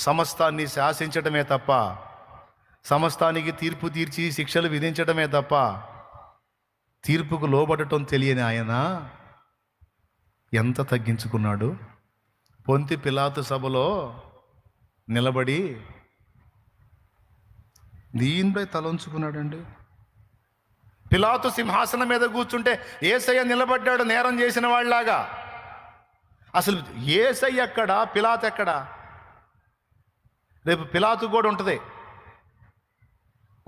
సమస్తాన్ని శాసించటమే తప్ప సమస్తానికి తీర్పు తీర్చి శిక్షలు విధించటమే తప్ప తీర్పుకు లోబడటం తెలియని ఆయన ఎంత తగ్గించుకున్నాడు? పొంతి పిలాతు సభలో నిలబడి దీనిపై తలంచుకున్నాడండి. పిలాతు సింహాసనం మీద కూర్చుంటే ఏసయ్య నిలబడ్డాడు నేరం చేసిన వాళ్ళలాగా. అసలు ఏసయ్య ఎక్కడ? పిలాత్ ఎక్కడ? రేపు పిలాతు కూడా ఉంటుంది.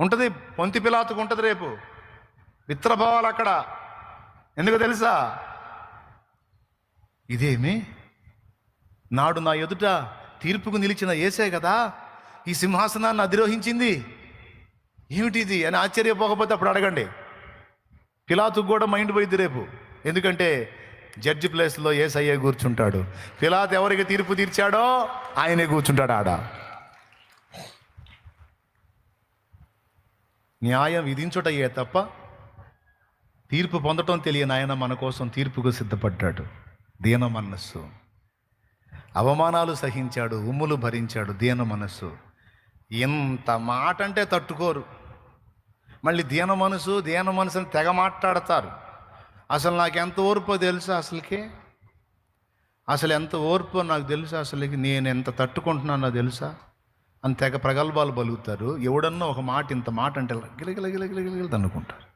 ఉంటుంది? పొంతి పిలాతుకు ఉంటుంది రేపు. విత్రభావాలు అక్కడ. ఎందుకు తెలుసా? ఇదేమి? నాడు నా ఎదుట తీర్పుకు నిలిచిన ఏసే కదా? ఈ సింహాసనాన్ని అధిరోహించింది. ఏమిటిది? అని ఆశ్చర్యపోకపోతే అప్పుడు అడగండి. పిలాతుకు కూడా మైండ్ పోయింది రేపు. ఎందుకంటే జడ్జి ప్లేస్లో ఏసయ్య కూర్చుంటాడు. పిలాత్ ఎవరికి తీర్పు తీర్చాడో? ఆయనే కూర్చుంటాడు ఆడ. న్యాయం విధించుటయ్యే తప్ప తీర్పు పొందటం తెలియని ఆయన మన కోసం తీర్పుకు సిద్ధపడ్డాడు. దీన మనస్సు. అవమానాలు సహించాడు ఉమ్ములు భరించాడు దీన మనస్సు. ఎంత మాట అంటే తట్టుకోరు. మళ్ళీ దీన మనసు దీన మనసుని తెగ మాట్లాడతారు. అసలు నాకు ఎంత ఓర్పో తెలుసా అసలుకి? అసలు ఎంత ఓర్పో నాకు తెలుసా అసలుకి? నేను ఎంత తట్టుకుంటున్నానో తెలుసా? అని తెగ ప్రగల్భాలు పలుకుతారు ఎవడన్నా ఒక మాట ఇంత మాట అంటే గిలగిల గిలగిల గిలగిల అనుకుంటారు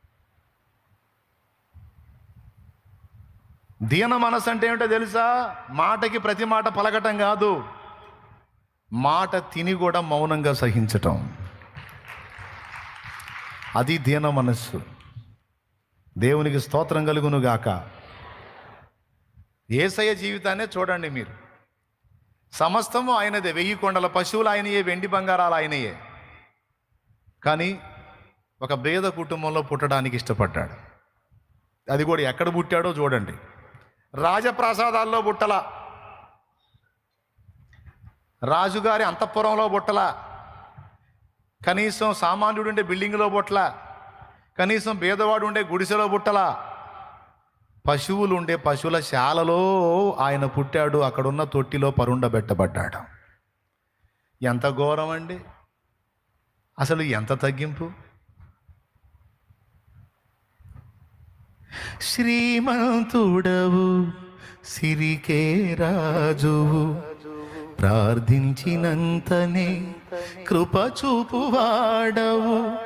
దీన మనసు అంటే ఏమిటో తెలుసా? మాటకి ప్రతి మాట పలకటం కాదు. మాట తిని కూడా మౌనంగా సహించటం. అది దీన మనస్సు. దేవునికి స్తోత్రం కలుగును గాక. జీవితాన్నే చూడండి మీరు. సమస్తము ఆయనదే. వెయ్యి కొండల పశువులు ఆయనయే వెండి బంగారాలు ఆయనయే. కానీ ఒక భేద కుటుంబంలో పుట్టడానికి ఇష్టపడ్డాడు. అది కూడా ఎక్కడ పుట్టాడో చూడండి. రాజప్రాసాదాల్లో పుట్టల. రాజుగారి అంతఃపురంలో పుట్టల. కనీసం సామాన్యుడు ఉండే బిల్డింగ్లో పుట్టల. కనీసం భేదవాడు ఉండే గుడిసెలో పుట్టలా. పశువులు ఉండే పశువుల శాలలో ఆయన పుట్టాడు. అక్కడున్న తొట్టిలో పరుండబెట్టబడ్డాడు. ఎంత ఘోరం అండి అసలు ఎంత తగ్గింపు? శ్రీమంతుడవు సిరికే రాజువు ప్రార్థించినంతనే కృప చూపువాడవు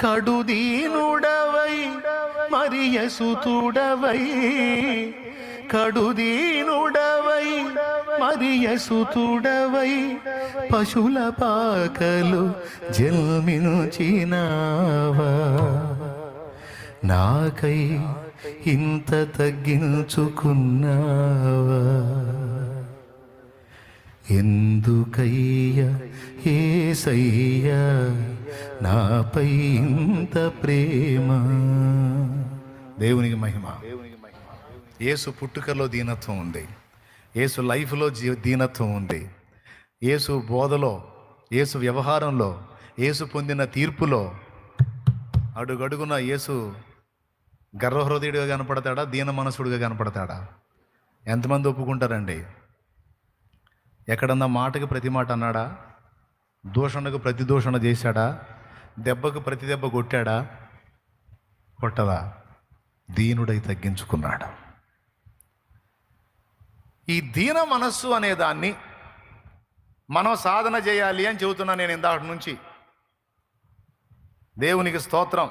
కడుదీనుడవై మరియసుతుడవై కడుదీనుడవై మరియసుతుడవై పశుల పాకలు జన్మించినావా. నాకై ఇంత తగ్గించుకున్నావా. ఎందుకయ్య ఏసయ్య నాపై ఇంత ప్రేమ? దేవునికి మహిమ. యేసు పుట్టుకలో దీనత్వం ఉంది. యేసు లైఫ్లో జీ దీనత్వం ఉంది. యేసు బోధలో యేసు వ్యవహారంలో యేసు పొందిన తీర్పులో అడుగడుగున యేసు గర్వహృదయుడిగా కనపడతాడా? దీన మనసుడుగా కనపడతాడా? ఎంతమంది ఒప్పుకుంటారండి? ఎక్కడన్నా మాటకి ప్రతి మాట అన్నాడా? దూషణకు ప్రతి దూషణ చేశాడా? దెబ్బకు ప్రతి దెబ్బ కొట్టాడా? కొట్టదా? దీనుడై తగ్గించుకున్నాడు. ఈ దీన మనస్సు అనే దాన్ని మనం సాధన చేయాలి అని చెబుతున్నా నేను ఇందాటి నుంచి. దేవునికి స్తోత్రం.